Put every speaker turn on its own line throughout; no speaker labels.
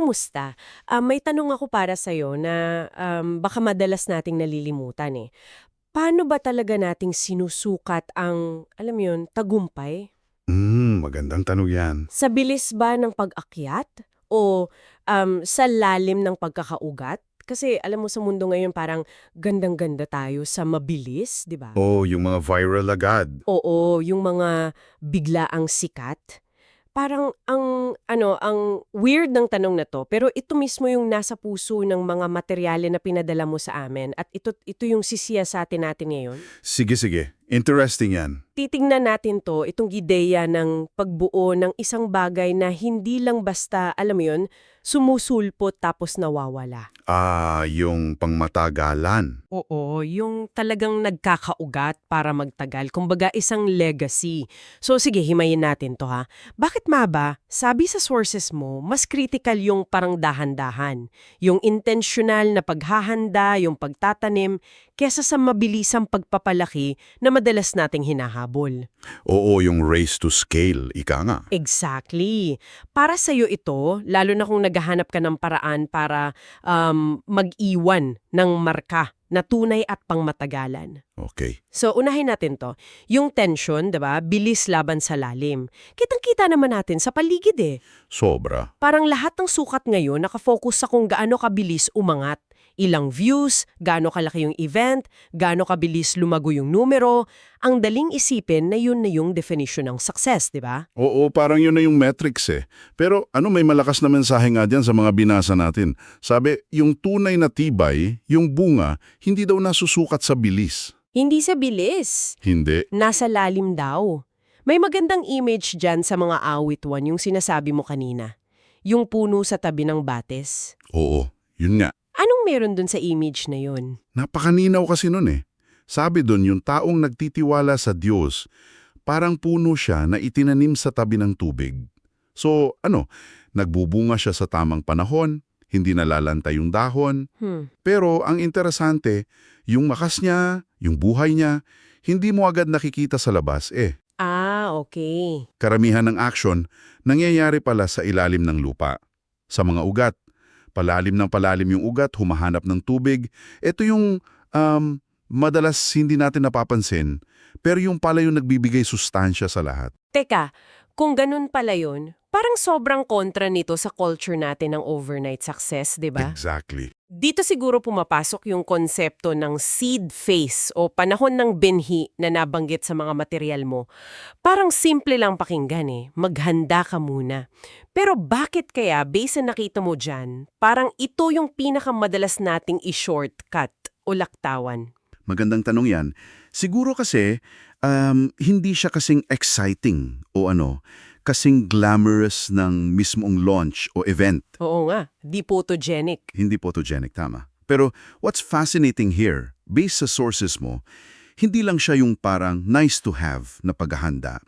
kumusta? Ah, may tanong ako para sa'yo na um, baka madalas nating nalilimutan eh. Paano ba talaga nating sinusukat ang, alam mo yun, tagumpay?
Hmm, magandang tanong yan.
Sa bilis ba ng pag-akyat? O um, sa lalim ng pagkakaugat? Kasi alam mo sa mundo ngayon parang gandang-ganda tayo sa mabilis, di ba?
Oh, yung mga viral agad.
Oo, yung mga biglaang sikat. Parang ang ano, ang weird ng tanong na to, pero ito mismo yung nasa puso ng mga materyale na pinadala mo sa amin at ito ito yung sisiya sa atin natin ngayon.
Sige, sige. Interesting yan.
Titingnan natin to, itong ideya ng pagbuo ng isang bagay na hindi lang basta, alam mo yun, sumusulpot tapos nawawala.
Ah, yung pangmatagalan.
Oo, yung talagang nagkakaugat para magtagal. Kumbaga isang legacy. So sige, himayin natin to ha. Bakit ma ba, sabi sa sources mo, mas critical yung parang dahan-dahan. Yung intentional na paghahanda, yung pagtatanim, kesa sa mabilisang pagpapalaki na madalas nating hinahabol.
Oo, yung race to scale, ika nga.
Exactly. Para sa'yo ito, lalo na kung naghahanap ka ng paraan para um, mag-iwan ng marka na tunay at pangmatagalan.
Okay.
So, unahin natin to. Yung tension, 'di ba? Bilis laban sa lalim. Kitang-kita naman natin sa paligid eh.
Sobra.
Parang lahat ng sukat ngayon nakafocus sa kung gaano kabilis umangat. Ilang views, gaano kalaki yung event, gaano kabilis lumago yung numero. Ang daling isipin na yun na yung definition ng success, 'di ba?
Oo, parang yun na yung metrics eh. Pero ano, may malakas na mensahe nga dyan sa mga binasa natin. Sabi, yung tunay na tibay, yung bunga, hindi daw nasusukat sa bilis.
Hindi sa bilis.
Hindi.
Nasa lalim daw. May magandang image dyan sa mga awit one yung sinasabi mo kanina. Yung puno sa tabi ng batis.
Oo, yun nga.
Anong meron dun sa image na yun?
Napakaninaw kasi nun eh. Sabi dun, yung taong nagtitiwala sa Diyos, parang puno siya na itinanim sa tabi ng tubig. So, ano, nagbubunga siya sa tamang panahon, hindi nalalantay yung dahon,
Hmm.
pero ang interesante, yung makas niya, yung buhay niya, hindi mo agad nakikita sa labas eh.
Ah, okay.
Karamihan ng action, nangyayari pala sa ilalim ng lupa. Sa mga ugat, palalim ng palalim yung ugat, humahanap ng tubig. Ito yung um, madalas hindi natin napapansin, pero yung pala yung nagbibigay sustansya sa lahat.
Teka, kung ganun pala yun, parang sobrang kontra nito sa culture natin ng overnight success, di ba?
Exactly.
Dito siguro pumapasok yung konsepto ng seed phase o panahon ng binhi na nabanggit sa mga material mo. Parang simple lang pakinggan eh, maghanda ka muna. Pero bakit kaya, based sa nakita mo dyan, parang ito yung pinakamadalas nating i-shortcut o laktawan?
Magandang tanong yan. Siguro kasi, um, hindi siya kasing exciting o ano, kasing glamorous ng mismong launch o event.
Oo nga, di photogenic.
Hindi photogenic, tama. Pero what's fascinating here, based sa sources mo, hindi lang siya yung parang nice to have na paghahanda.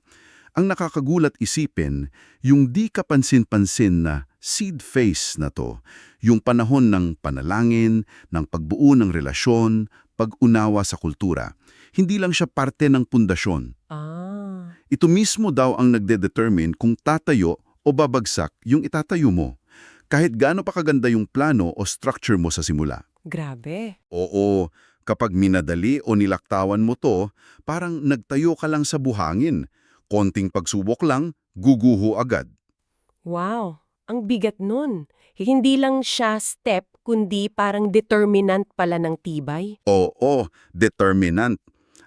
Ang nakakagulat isipin, yung di kapansin-pansin na seed phase na to, yung panahon ng panalangin, ng pagbuo ng relasyon, pag-unawa sa kultura, hindi lang siya parte ng pundasyon.
Ah,
Ito mismo daw ang nagde-determine kung tatayo o babagsak yung itatayo mo. Kahit gaano pa kaganda yung plano o structure mo sa simula.
grabe.
Oo, kapag minadali o nilaktawan mo to, parang nagtayo ka lang sa buhangin. Konting pagsubok lang, guguho agad.
Wow, ang bigat nun. Hindi lang siya step, kundi parang determinant pala ng tibay.
Oo, determinant.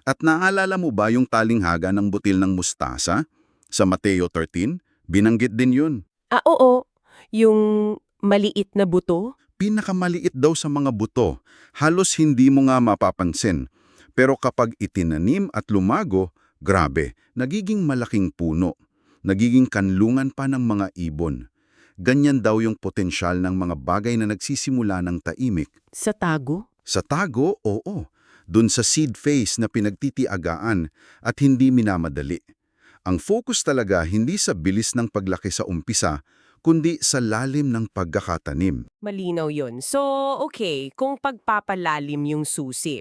At naalala mo ba yung talinghaga ng butil ng mustasa? Sa Mateo 13, binanggit din yun.
Ah, oo. Yung maliit na buto?
Pinakamaliit daw sa mga buto, halos hindi mo nga mapapansin. Pero kapag itinanim at lumago, grabe, nagiging malaking puno. Nagiging kanlungan pa ng mga ibon. Ganyan daw yung potensyal ng mga bagay na nagsisimula ng taimik.
Sa tago?
Sa tago, oo. Dun sa seed phase na pinagtitiagaan at hindi minamadali. Ang focus talaga hindi sa bilis ng paglaki sa umpisa, kundi sa lalim ng pagkakatanim.
Malinaw yon. So, okay, kung pagpapalalim yung susi,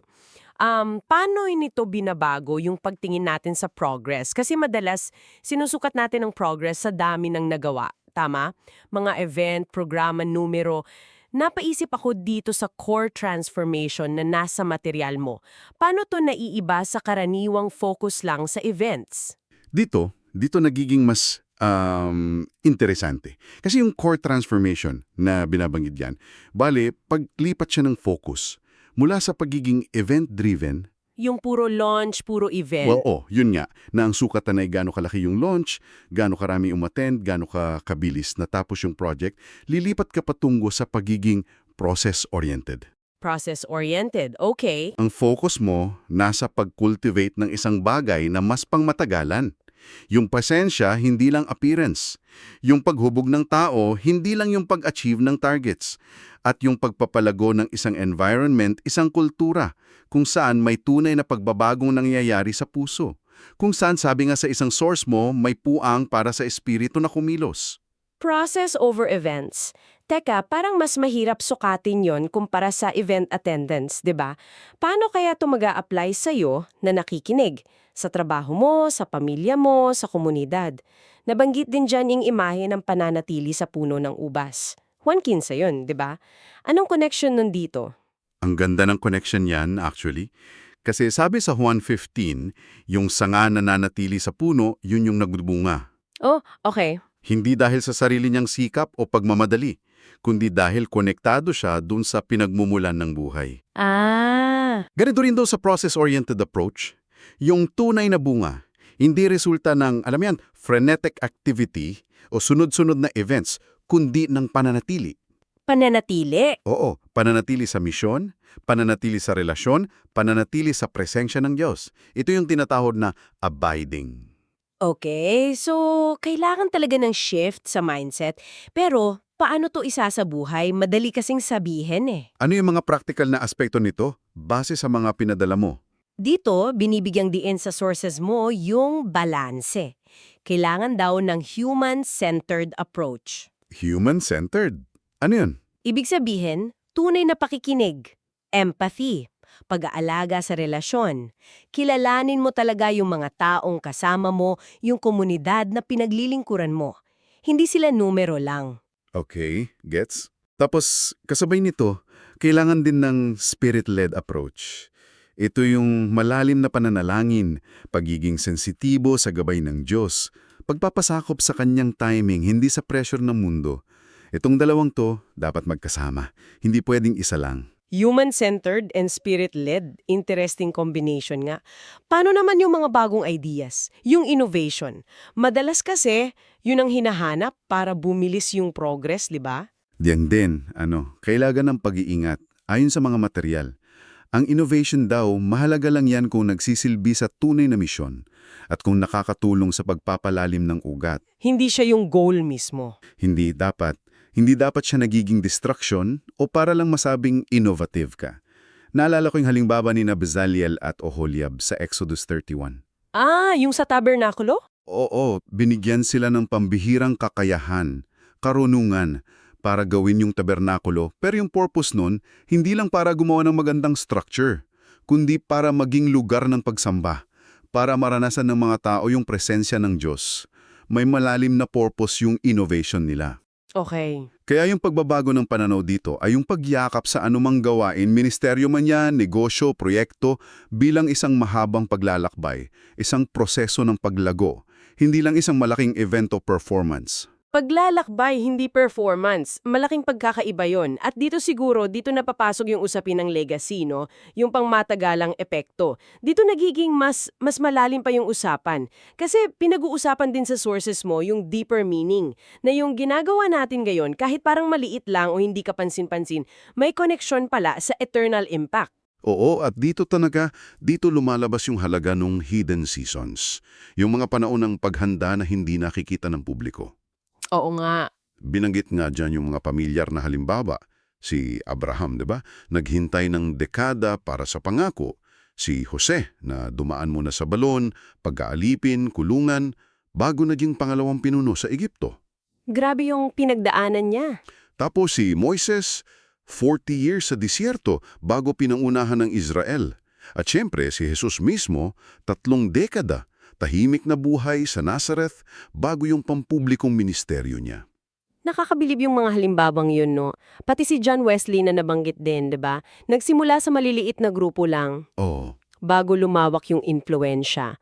um, paano nito binabago yung pagtingin natin sa progress? Kasi madalas, sinusukat natin ang progress sa dami ng nagawa. tama? Mga event, programa, numero. Napaisip ako dito sa core transformation na nasa material mo. Paano to naiiba sa karaniwang focus lang sa events?
Dito, dito nagiging mas um, interesante. Kasi yung core transformation na binabanggit yan, bale, paglipat siya ng focus mula sa pagiging event-driven,
Yung puro launch, puro event.
well, oh, yun nga, na ang sukatan ay gaano kalaki yung launch, gaano karami umattend, gaano ka kabilis natapos yung project, lilipat ka patungo sa pagiging process-oriented.
Process-oriented. Okay.
Ang focus mo nasa pag-cultivate ng isang bagay na mas pangmatagalan. Yung pasensya, hindi lang appearance. Yung paghubog ng tao, hindi lang yung pag-achieve ng targets. At yung pagpapalago ng isang environment, isang kultura, kung saan may tunay na pagbabagong nangyayari sa puso. Kung saan sabi nga sa isang source mo, may puang para sa espiritu na kumilos.
Process over events. Teka, parang mas mahirap sukatin yon kumpara sa event attendance, 'di ba? Paano kaya ito mag apply sa'yo na nakikinig? Sa trabaho mo, sa pamilya mo, sa komunidad. Nabanggit din dyan yung imahe ng pananatili sa puno ng ubas. Juan Quinza yun, 'di ba? Anong connection nun dito?
Ang ganda ng connection yan, actually. Kasi sabi sa Juan 15, yung sanga na nanatili sa puno, yun yung nagbubunga.
Oh, okay.
Hindi dahil sa sarili niyang sikap o pagmamadali, kundi dahil konektado siya dun sa pinagmumulan ng buhay.
Ah,
Ganito rin daw sa process-oriented approach. Yung tunay na bunga, hindi resulta ng, alam yan, frenetic activity o sunod-sunod na events, kundi ng pananatili.
pananatili.
Oo, pananatili sa misyon, pananatili sa relasyon, pananatili sa presensya ng Diyos. Ito yung tinatawag na abiding.
Okay, so kailangan talaga ng shift sa mindset. Pero paano to isasabuhay? Madali kasing sabihin eh.
Ano yung mga practical na aspekto nito base sa mga pinadala mo?
Dito, binibigyang diin sa sources mo yung balanse. Kailangan daw ng human-centered approach.
Human-centered. Ano yun?
Ibig sabihin, tunay na pakikinig, empathy, pag-aalaga sa relasyon. Kilalanin mo talaga yung mga taong kasama mo, yung komunidad na pinaglilingkuran mo. Hindi sila numero lang.
Okay, gets. Tapos, kasabay nito, kailangan din ng spirit-led approach. Ito yung malalim na pananalangin, pagiging sensitibo sa gabay ng Diyos, pagpapasakop sa kanyang timing, hindi sa pressure ng mundo. Itong dalawang to, dapat magkasama. Hindi pwedeng isa lang.
Human-centered and spirit-led, interesting combination nga. Paano naman yung mga bagong ideas? Yung innovation. Madalas kasi, yun ang hinahanap para bumilis yung progress, di ba?
Diyan din, ano, kailangan ng pag-iingat. Ayon sa mga material, ang innovation daw, mahalaga lang yan kung nagsisilbi sa tunay na misyon at kung nakakatulong sa pagpapalalim ng ugat.
Hindi siya yung goal mismo.
Hindi dapat, hindi dapat siya nagiging distraction o para lang masabing innovative ka. Naalala ko yung halimbawa ni na Bezaliel at Oholiab sa Exodus 31.
Ah, yung sa tabernakulo?
Oo, binigyan sila ng pambihirang kakayahan, karunungan, para gawin yung tabernakulo, pero yung purpose nun, hindi lang para gumawa ng magandang structure, kundi para maging lugar ng pagsamba, para maranasan ng mga tao yung presensya ng Diyos. May malalim na purpose yung innovation nila.
Okay.
Kaya yung pagbabago ng pananaw dito ay yung pagyakap sa anumang gawain, ministeryo man yan, negosyo, proyekto, bilang isang mahabang paglalakbay, isang proseso ng paglago, hindi lang isang malaking event o performance.
Paglalakbay, hindi performance. Malaking pagkakaiba yon. At dito siguro, dito napapasok yung usapin ng legacy, no? Yung pangmatagalang epekto. Dito nagiging mas, mas malalim pa yung usapan. Kasi pinag-uusapan din sa sources mo yung deeper meaning. Na yung ginagawa natin ngayon, kahit parang maliit lang o hindi kapansin-pansin, may connection pala sa eternal impact.
Oo, at dito talaga, dito lumalabas yung halaga ng hidden seasons. Yung mga panahon ng paghanda na hindi nakikita ng publiko.
Oo nga.
Binanggit nga dyan yung mga pamilyar na halimbawa. Si Abraham, di ba? Naghintay ng dekada para sa pangako. Si Jose, na dumaan muna sa balon, pagkaalipin, kulungan, bago naging pangalawang pinuno sa Egipto.
Grabe yung pinagdaanan niya.
Tapos si Moises, 40 years sa disyerto bago pinangunahan ng Israel. At syempre si Jesus mismo, tatlong dekada, tahimik na buhay sa Nazareth bago yung pampublikong ministeryo niya.
Nakakabilib yung mga halimbawang yun, no? Pati si John Wesley na nabanggit din, 'di ba? Nagsimula sa maliliit na grupo lang
Oo.
bago lumawak yung influensya.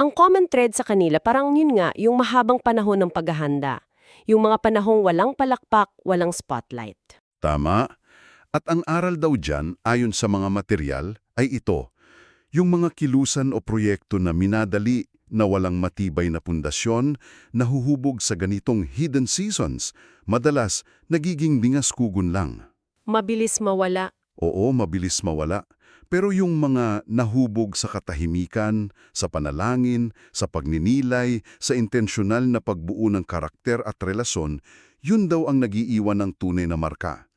Ang common thread sa kanila parang yun nga, yung mahabang panahon ng paghahanda. Yung mga panahong walang palakpak, walang spotlight.
Tama. At ang aral daw dyan, ayon sa mga material, ay ito. Yung mga kilusan o proyekto na minadali na walang matibay na pundasyon, nahuhubog sa ganitong hidden seasons, madalas nagiging bingaskugon lang.
Mabilis mawala.
Oo, mabilis mawala. Pero yung mga nahubog sa katahimikan, sa panalangin, sa pagninilay, sa intensyonal na pagbuo ng karakter at relasyon, yun daw ang nagiiwan ng tunay na marka.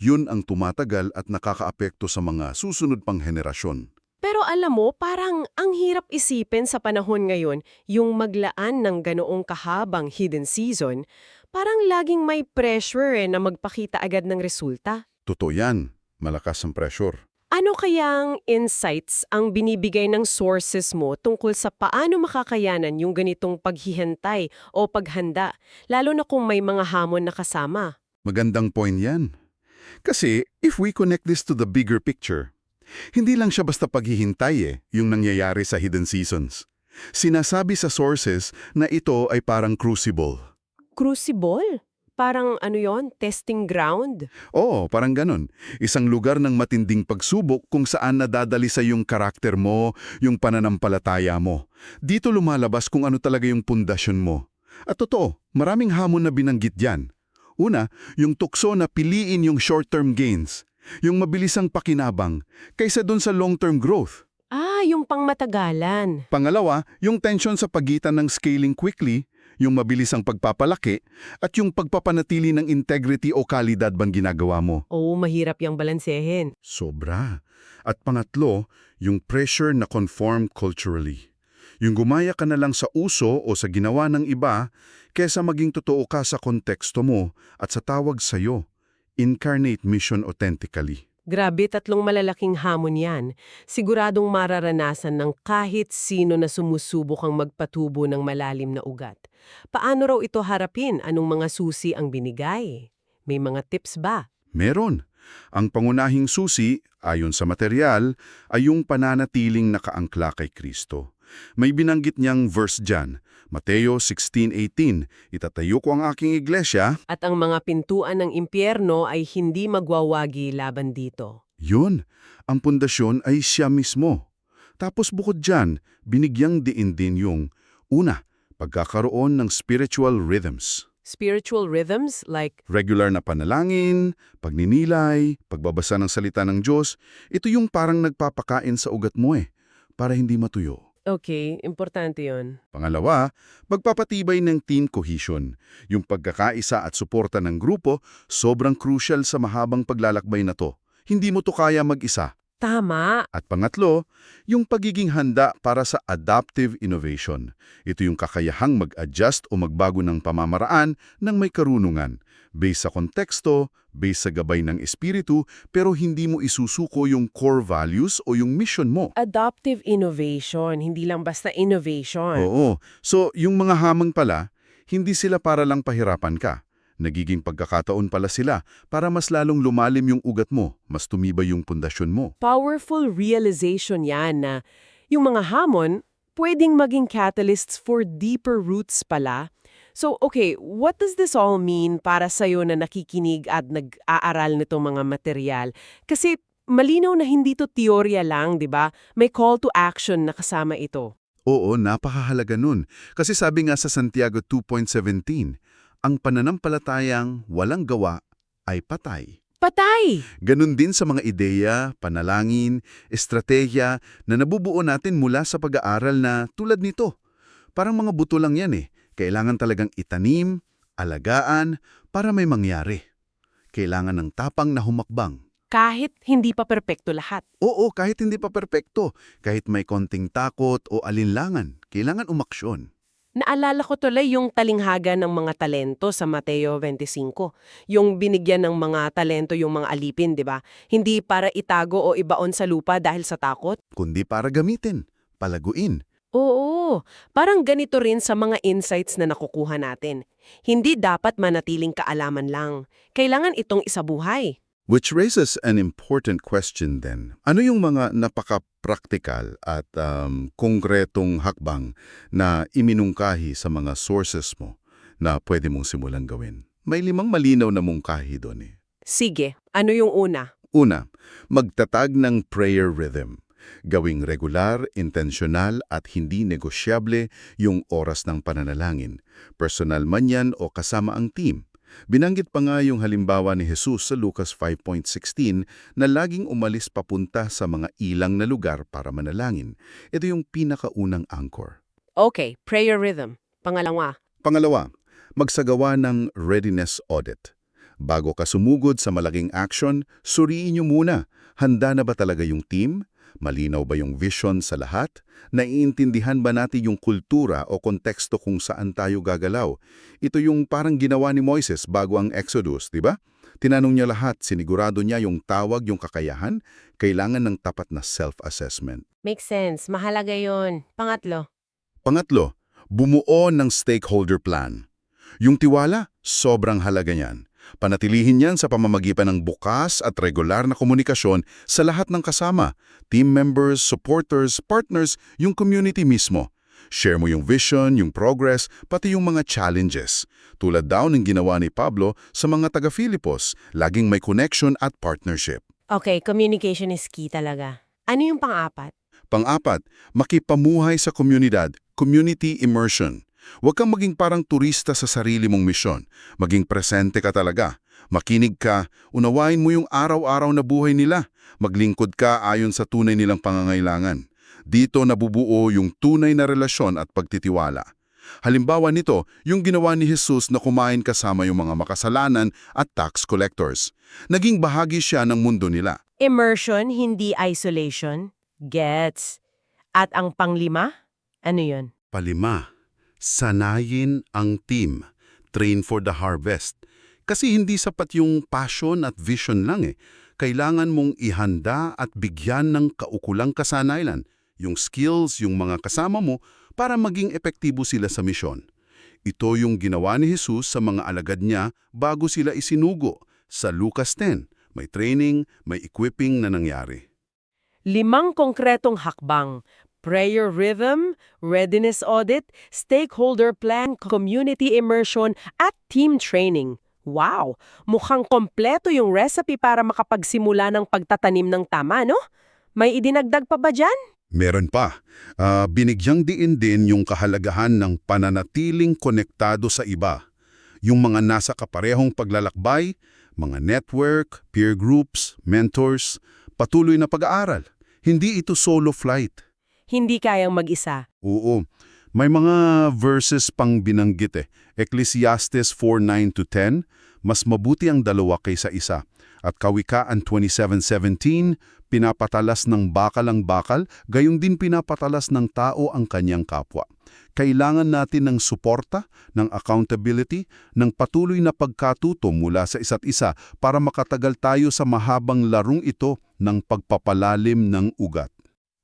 Yun ang tumatagal at nakakaapekto sa mga susunod pang henerasyon.
Pero alam mo, parang ang hirap isipin sa panahon ngayon yung maglaan ng ganoong kahabang hidden season, parang laging may pressure eh na magpakita agad ng resulta.
Totoo yan. Malakas ang pressure.
Ano kayang insights ang binibigay ng sources mo tungkol sa paano makakayanan yung ganitong paghihintay o paghanda, lalo na kung may mga hamon na kasama?
Magandang point yan. Kasi if we connect this to the bigger picture, hindi lang siya basta paghihintay eh, yung nangyayari sa hidden seasons. Sinasabi sa sources na ito ay parang crucible.
Crucible? Parang ano yon testing ground?
Oo, parang ganun. Isang lugar ng matinding pagsubok kung saan nadadali sa yung karakter mo, yung pananampalataya mo. Dito lumalabas kung ano talaga yung pundasyon mo. At totoo, maraming hamon na binanggit dyan. Una, yung tukso na piliin yung short-term gains, yung mabilisang pakinabang, kaysa dun sa long-term growth.
Ah, yung pangmatagalan.
Pangalawa, yung tension sa pagitan ng scaling quickly, yung mabilisang pagpapalaki, at yung pagpapanatili ng integrity o kalidad bang ginagawa mo.
Oo, mahirap yung balansehin.
Sobra. At pangatlo, yung pressure na conform culturally. Yung gumaya ka na lang sa uso o sa ginawa ng iba kesa maging totoo ka sa konteksto mo at sa tawag sa'yo. Incarnate mission authentically.
Grabe, tatlong malalaking hamon yan. Siguradong mararanasan ng kahit sino na sumusubok ang magpatubo ng malalim na ugat. Paano raw ito harapin? Anong mga susi ang binigay? May mga tips ba?
Meron. Ang pangunahing susi, ayon sa material, ay yung pananatiling nakaangkla kay Kristo. May binanggit niyang verse dyan, Mateo 16.18, Itatayo ko ang aking iglesia,
At ang mga pintuan ng impyerno ay hindi magwawagi laban dito.
Yun, ang pundasyon ay siya mismo. Tapos bukod dyan, binigyang diin din yung, una, pagkakaroon ng spiritual rhythms.
Spiritual rhythms like,
Regular na panalangin, pagninilay, pagbabasa ng salita ng Diyos, ito yung parang nagpapakain sa ugat mo eh, para hindi matuyo.
Okay, importante yon.
Pangalawa, pagpapatibay ng team cohesion. Yung pagkakaisa at suporta ng grupo, sobrang crucial sa mahabang paglalakbay na to. Hindi mo to kaya mag-isa.
Tama.
At pangatlo, yung pagiging handa para sa adaptive innovation. Ito yung kakayahang mag-adjust o magbago ng pamamaraan ng may karunungan, based sa konteksto, based sa gabay ng espiritu, pero hindi mo isusuko yung core values o yung mission mo.
Adoptive innovation, hindi lang basta innovation.
Oo. So, yung mga hamon pala, hindi sila para lang pahirapan ka. Nagiging pagkakataon pala sila para mas lalong lumalim yung ugat mo, mas tumibay yung pundasyon mo.
Powerful realization yan na yung mga hamon pwedeng maging catalysts for deeper roots pala. So, okay, what does this all mean para sa'yo na nakikinig at nag-aaral nitong mga material? Kasi malinaw na hindi to teorya lang, di ba? May call to action na kasama ito.
Oo, napakahalaga nun. Kasi sabi nga sa Santiago 2.17, ang pananampalatayang walang gawa ay patay.
Patay!
Ganun din sa mga ideya, panalangin, estratehiya na nabubuo natin mula sa pag-aaral na tulad nito. Parang mga buto lang yan eh. Kailangan talagang itanim, alagaan, para may mangyari. Kailangan ng tapang na humakbang.
Kahit hindi pa perpekto lahat.
Oo, kahit hindi pa perpekto, kahit may konting takot o alinlangan, kailangan umaksyon.
Naalala ko tuloy yung talinghaga ng mga talento sa Mateo 25. Yung binigyan ng mga talento yung mga alipin, di ba? Hindi para itago o ibaon sa lupa dahil sa takot.
Kundi para gamitin, palaguin.
Oo, parang ganito rin sa mga insights na nakukuha natin. Hindi dapat manatiling kaalaman lang. Kailangan itong isabuhay.
Which raises an important question then. Ano yung mga napaka-practical at um, konkretong hakbang na iminungkahi sa mga sources mo na pwede mong simulang gawin? May limang malinaw na mungkahi doon eh.
Sige, ano yung una?
Una, magtatag ng prayer rhythm. Gawing regular, intensyonal at hindi negosyable yung oras ng pananalangin. Personal man yan o kasama ang team. Binanggit pa nga yung halimbawa ni Jesus sa Lucas 5.16 na laging umalis papunta sa mga ilang na lugar para manalangin. Ito yung pinakaunang anchor.
Okay, prayer rhythm. Pangalawa,
Pangalawa, magsagawa ng readiness audit. Bago ka sumugod sa malaking action, suriin niyo muna, handa na ba talaga yung team? Malinaw ba yung vision sa lahat? Naiintindihan ba natin yung kultura o konteksto kung saan tayo gagalaw? Ito yung parang ginawa ni Moises bago ang Exodus, di ba? Tinanong niya lahat, sinigurado niya yung tawag, yung kakayahan, kailangan ng tapat na self-assessment.
makes sense. Mahalaga yon. Pangatlo,
Pangatlo, bumuo ng stakeholder plan. Yung tiwala, sobrang halaga niyan. Panatilihin yan sa pamamagitan ng bukas at regular na komunikasyon sa lahat ng kasama, team members, supporters, partners, yung community mismo. Share mo yung vision, yung progress, pati yung mga challenges. Tulad daw ng ginawa ni Pablo sa mga taga-Filipos, laging may connection at partnership.
Okay, communication is key talaga. Ano yung pang-apat?
Pang-apat, makipamuhay sa komunidad, community immersion. Huwag kang maging parang turista sa sarili mong misyon. Maging presente ka talaga. Makinig ka, unawain mo yung araw-araw na buhay nila. Maglingkod ka ayon sa tunay nilang pangangailangan. Dito nabubuo yung tunay na relasyon at pagtitiwala. Halimbawa nito, yung ginawa ni Jesus na kumain kasama yung mga makasalanan at tax collectors. Naging bahagi siya ng mundo nila.
Immersion, hindi isolation. Gets. At ang panglima? Ano yun?
Palima, sanayin ang team. Train for the harvest. Kasi hindi sapat yung passion at vision lang eh. Kailangan mong ihanda at bigyan ng kaukulang kasanailan, yung skills, yung mga kasama mo, para maging epektibo sila sa misyon. Ito yung ginawa ni Jesus sa mga alagad niya bago sila isinugo. Sa Lucas 10, may training, may equipping na nangyari.
Limang konkretong hakbang. Prayer rhythm, readiness audit, stakeholder plan, community immersion, at team training. Wow! Mukhang kompleto yung recipe para makapagsimula ng pagtatanim ng tama, no? May idinagdag pa ba dyan?
Meron pa. Ah, binigyang diin din yung kahalagahan ng pananatiling konektado sa iba. Yung mga nasa kaparehong paglalakbay, mga network, peer groups, mentors, patuloy na pag-aaral. Hindi ito solo flight.
Hindi kayang mag-isa.
Oo. May mga verses pang binanggit eh. Ecclesiastes 4:9-10, mas mabuti ang dalawa kaysa isa. At Kawikaan 27:17, pinapatalas ng bakal ang bakal, gayong din pinapatalas ng tao ang kanyang kapwa. Kailangan natin ng suporta, ng accountability, ng patuloy na pagkatuto mula sa isa't isa para makatagal tayo sa mahabang larong ito ng pagpapalalim ng ugat.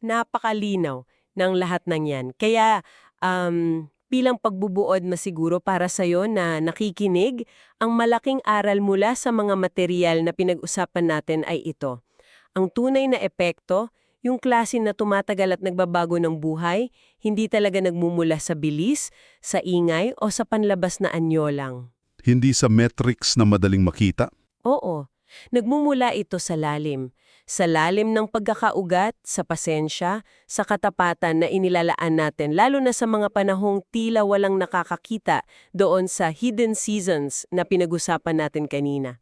Napakalinaw ng lahat ng yan. Kaya, um, bilang pagbubuod na siguro para sa'yo na nakikinig, ang malaking aral mula sa mga material na pinag-usapan natin ay ito. Ang tunay na epekto, yung klase na tumatagal at nagbabago ng buhay, hindi talaga nagmumula sa bilis, sa ingay o sa panlabas na anyo lang.
Hindi sa metrics na madaling makita,
Oo, nagmumula ito sa lalim. Sa lalim ng pagkakaugat, sa pasensya, sa katapatan na inilalaan natin, lalo na sa mga panahong tila walang nakakakita doon sa hidden seasons na pinag-usapan natin kanina.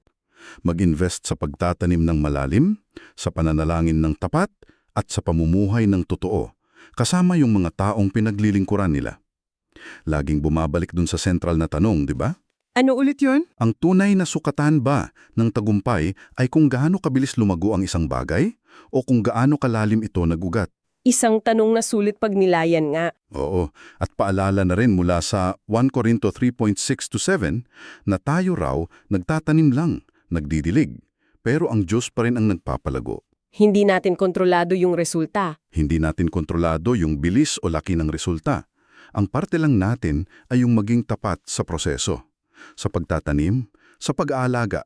mag-invest sa pagtatanim ng malalim, sa pananalangin ng tapat, at sa pamumuhay ng totoo, kasama yung mga taong pinaglilingkuran nila. Laging bumabalik dun sa sentral na tanong, di ba?
Ano ulit yun?
Ang tunay na sukatan ba ng tagumpay ay kung gaano kabilis lumago ang isang bagay o kung gaano kalalim ito nagugat.
Isang tanong na sulit pag nilayan nga.
Oo, at paalala na rin mula sa 1 Corinto 3.6-7 na tayo raw nagtatanim lang, nagdidilig, pero ang Diyos pa rin ang nagpapalago.
Hindi natin kontrolado yung resulta.
Hindi natin kontrolado yung bilis o laki ng resulta. Ang parte lang natin ay yung maging tapat sa proseso, sa pagtatanim, sa pag-aalaga,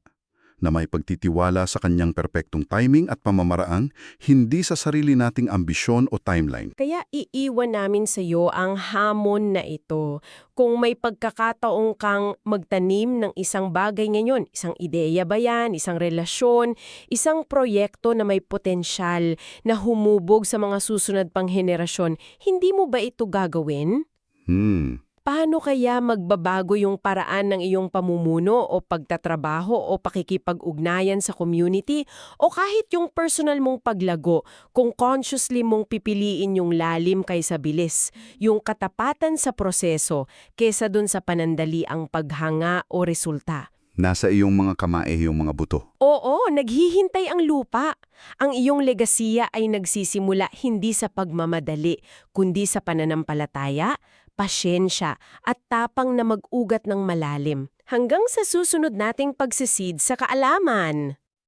na may pagtitiwala sa kanyang perpektong timing at pamamaraan, hindi sa sarili nating ambisyon o timeline.
Kaya iiwan namin sa iyo ang hamon na ito. Kung may pagkakataong kang magtanim ng isang bagay ngayon, isang ideya ba yan, isang relasyon, isang proyekto na may potensyal na humubog sa mga susunod pang henerasyon, hindi mo ba ito gagawin?
Hmm,
Paano kaya magbabago yung paraan ng iyong pamumuno o pagtatrabaho o pakikipag-ugnayan sa community o kahit yung personal mong paglago kung consciously mong pipiliin yung lalim kaysa bilis, yung katapatan sa proseso kesa dun sa panandali ang paghanga o resulta?
nasa iyong mga kamae yung mga buto.
Oo, naghihintay ang lupa. Ang iyong legasiya ay nagsisimula hindi sa pagmamadali, kundi sa pananampalataya, pasyensya, at tapang na mag-ugat ng malalim. Hanggang sa susunod nating pagsisid sa kaalaman.